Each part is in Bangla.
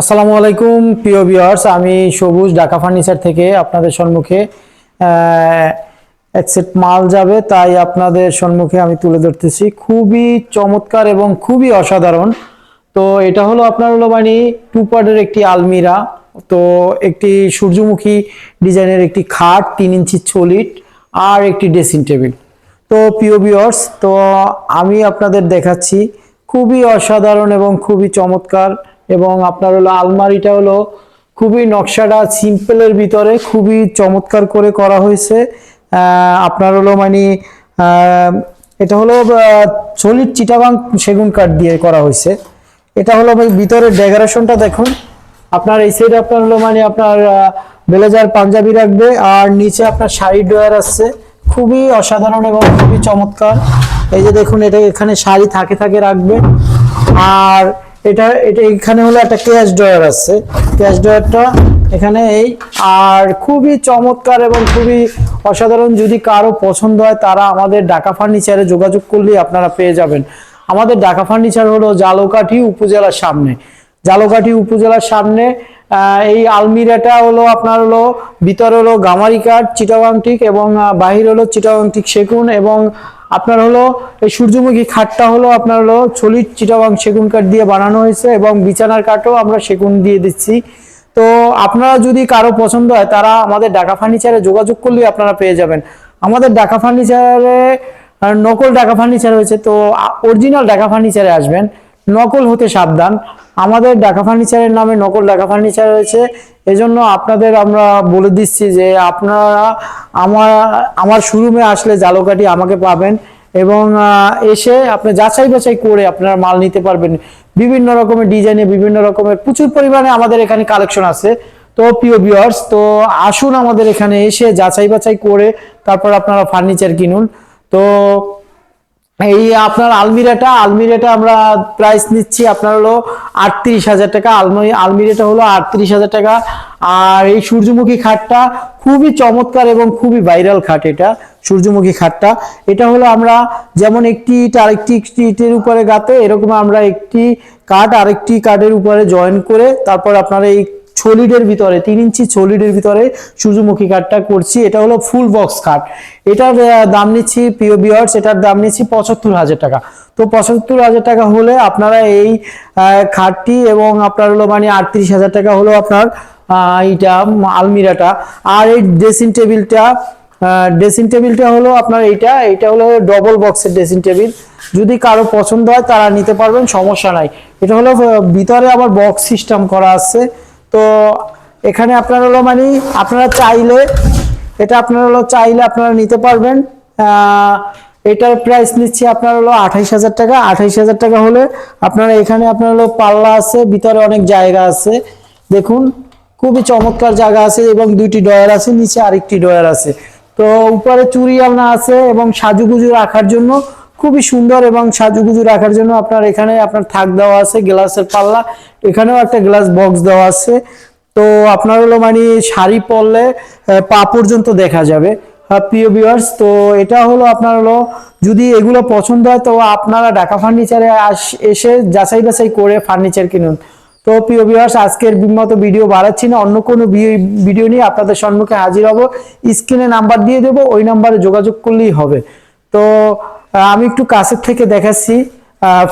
আসসালামু আলাইকুম, প্রিয় ভিউয়ার্স। আমি সবুজ, ঢাকা ফার্নিচার থেকে আপনাদের সম্মুখে অ্যাকসেপ্ট মাল যাবে, তাই আপনাদের সম্মুখে আমি তুলে ধরতেছি। খুবই চমৎকার এবং খুবই অসাধারণ। তো এটা হলো আপনার হলো মানে টু পার্টের একটি আলমিরা। তো একটি সূর্যমুখী ডিজাইনের একটি খাট, তিন ইঞ্চি ছলিট আর একটি ড্রেসিং টেবিল। তো প্রিয় ভিউয়ার্স, তো আমি আপনাদের দেখাচ্ছি, খুবই অসাধারণ এবং খুবই চমৎকার এবং আপনার হলো আলমারিটা হলো খুবই নকশাটা সিম্পলের ভিতরে, খুবই চমৎকার করে করা হয়েছে। আপনার হলো মানে এটা হলো চলির চিটাবাং সেগুন কাঠ দিয়ে করা হয়েছে। এটা হলো ভাই ভিতরের ডেকোরেশনটা দেখুন। আপনার এই সাইডে আপনার হলো মানে আপনার ব্লেজার পাঞ্জাবি রাখবে আর নিচে আপনার শাড়ি ড্রয়ার আছে। খুবই অসাধারণ এবং খুবই চমৎকার। এই যে দেখুন, এটা এখানে শাড়ি থাকে থাকে রাখবে। আর এটা এটা এখানে হলো একটা ক্যাশ ড্রয়ার আছে। ক্যাশ ড্রয়ারটা এখানে এই। আর খুবই চমৎকার এবং খুবই অসাধারণ যদি কারও পছন্দ হয়, তারা আমাদের ঢাকা ফার্নিচারে যোগাযোগ করলেই আপনারা পেয়ে যাবেন। আমাদের ঢাকা ফার্নিচার হলো জালকাঠি উপজেলার সামনে। জালকাঠি উপজেলার সামনে এই আলমিরাটা হলো আপনার হলো, ভিতরে হলো গামারি কাঠ চিটাগাংটিক এবং বাহির হলো চিটাগাংটিক সেগুন এবং আপনার হলো, এই সূর্যমুখী খাটটা হলো আপনার হলো ছলির চিটাবাং সেগুন কাঠ দিয়ে বানানো হয়েছে এবং বিছানার কাঠও আমরা সেগুন দিয়ে দিচ্ছি। তো আপনারা যদি কারও পছন্দ হয়, তারা আমাদের ডাকা ফার্নিচারে যোগাযোগ করলেই আপনারা পেয়ে যাবেন। আমাদের ডাকা ফার্নিচারে নকল ডাকা ফার্নিচার হয়েছে, তো অরিজিনাল ডাকা ফার্নিচারে আসবেন। নকল হতে সাবধান। আমাদের ঢাকা ফার্নিচারের নামে নকল ঢাকা ফার্নিচার রয়েছে। এজন্য আপনাদের আমরা বলে দিচ্ছি যে আপনারা আমার আমার শোরুমে আসলে জালকাটি আমাকে পাবেন এবং এসে আপনি যাচাই বাছাই করে আপনারা মাল নিতে পারবেন। বিভিন্ন রকমের ডিজাইনে, বিভিন্ন রকমের প্রচুর পরিমাণে আমাদের এখানে কালেকশন আছে। তো প্রিয় ভিউয়ার্স তো আসুন আমাদের এখানে এসে যাচাই বাছাই করে তারপর আপনারা ফার্নিচার কিনুন। তো এই আপনার আলমিরাটা আলমিরাটা আমরা প্রাইস নিচ্ছি আপনার হলো আটত্রিশ হাজার টাকা। আলমারি আলমিরাটা হলো আটত্রিশ হাজার টাকা। আর এই সূর্যমুখী খাটটা খুবই চমৎকার এবং খুবই ভাইরাল খাট এটা, সূর্যমুখী খাটটা। এটা হলো আমরা যেমন একটি আরেকটি ইটের উপরে গাতে এরকম আমরা একটি কাঠ আরেকটি কাঠের উপরে জয়েন করে তারপর আপনারা এই ছলিডের ভিতরে, তিন ইঞ্চি ছলিডের ভিতরে সূর্যমুখী কাঠটা করছি। এটা হলো ফুল বক্স কাঠ। এটার দাম নিচ্ছি, প্রিয় বিয়ার্স এটার দাম নিচ্ছি পঁচাত্তর হাজার টাকা। তো পঁচাত্তর হাজার টাকা হলে আপনারা এই খাটটি এবং আপনার হলো মানে আটত্রিশ হাজার টাকা হলো আপনার এইটা, আলমিরাটা। আর এই ড্রেসিং টেবিলটা ড্রেসিং টেবিলটা হলো আপনার এইটা এটা হলো ডবল বক্সের ড্রেসিং টেবিল যদি কারও পছন্দ হয় তারা নিতে পারবেন, সমস্যা নাই। এটা হলো ভিতরে আবার বক্স সিস্টেম করা আছে। তো এখানে আপনার হলো মানে আপনারা চাইলে, এটা আপনারা হলো চাইলে আপনারা নিতে পারবেন। এটার প্রাইস নিচ্ছি আপনার হলো আঠাইশ হাজার টাকা। আঠাইশ হাজার টাকা হলে আপনারা এখানে আপনার হলো পাল্লা আছে, ভিতরে অনেক জায়গা আছে। দেখুন, খুবই চমৎকার জায়গা আছে এবং দুইটি ডয়ার আছে, নিচে আরেকটি ডয়ার আছে। তো উপরে চুরি আলনা আছে এবং সাজুগুজু রাখার জন্য খুবই সুন্দর এবং সাজুগুজু রাখার জন্য আপনার এখানে আপনার থাক দেওয়া আছে গ্লাসের পাল্লা এখানেও একটা গ্লাস বক্স দেওয়া আছে। তো আপনার হলো মানে শাড়ি পরলে পা পর্যন্ত দেখা যাবে। আহ, প্রিয় ভিউয়ার্স তো এটা হলো আপনার হলো যদি এগুলো পছন্দ হয় তো আপনারা ঢাকা ফার্নিচারে আস- এসে যাচাই বাছাই করে ফার্নিচার কিনুন। তো প্রিয় ভিউয়ার্স আজকের মতো ভিডিও বাড়াচ্ছি না অন্য কোনো ভিডিও নিয়ে আপনাদের সম্মুখে হাজির হব। স্ক্রিনে নাম্বার দিয়ে দেবো ওই নাম্বারে যোগাযোগ করলেই হবে। তো আমি একটু কাছের থেকে দেখাচ্ছি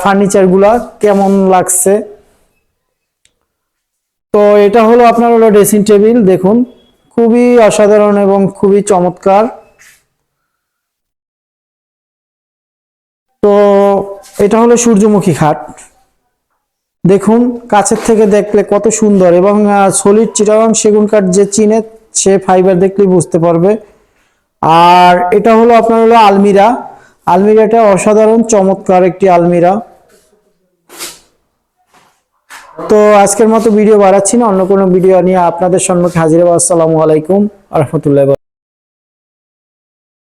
ফার্নিচারগুলা কেমন লাগছে। তো, এটা হলো আপনার হলো ড্রেসিং টেবিল দেখুন, খুবই অসাধারণ এবং খুবই চমৎকার। তো, এটা হলো সূর্যমুখী খাট। দেখুন, কাছের থেকে দেখলে কত সুন্দর এবং সলিড চিটাগাং সেগুন কাঠ যে চিনে, সে ফাইবার দেখলেই বুঝতে পারবে। আর এটা হলো আপনার হলো আলমিরা। আলমিরাটা অসাধারণ, চমৎকার একটি আলমিরা। তো আজকের মতো ভিডিও বাড়াচ্ছি না, অন্য কোনো ভিডিও নিয়ে আপনাদের সম্মুখে হাজির হব। আসসালামু আলাইকুম রহমতুল্লাহ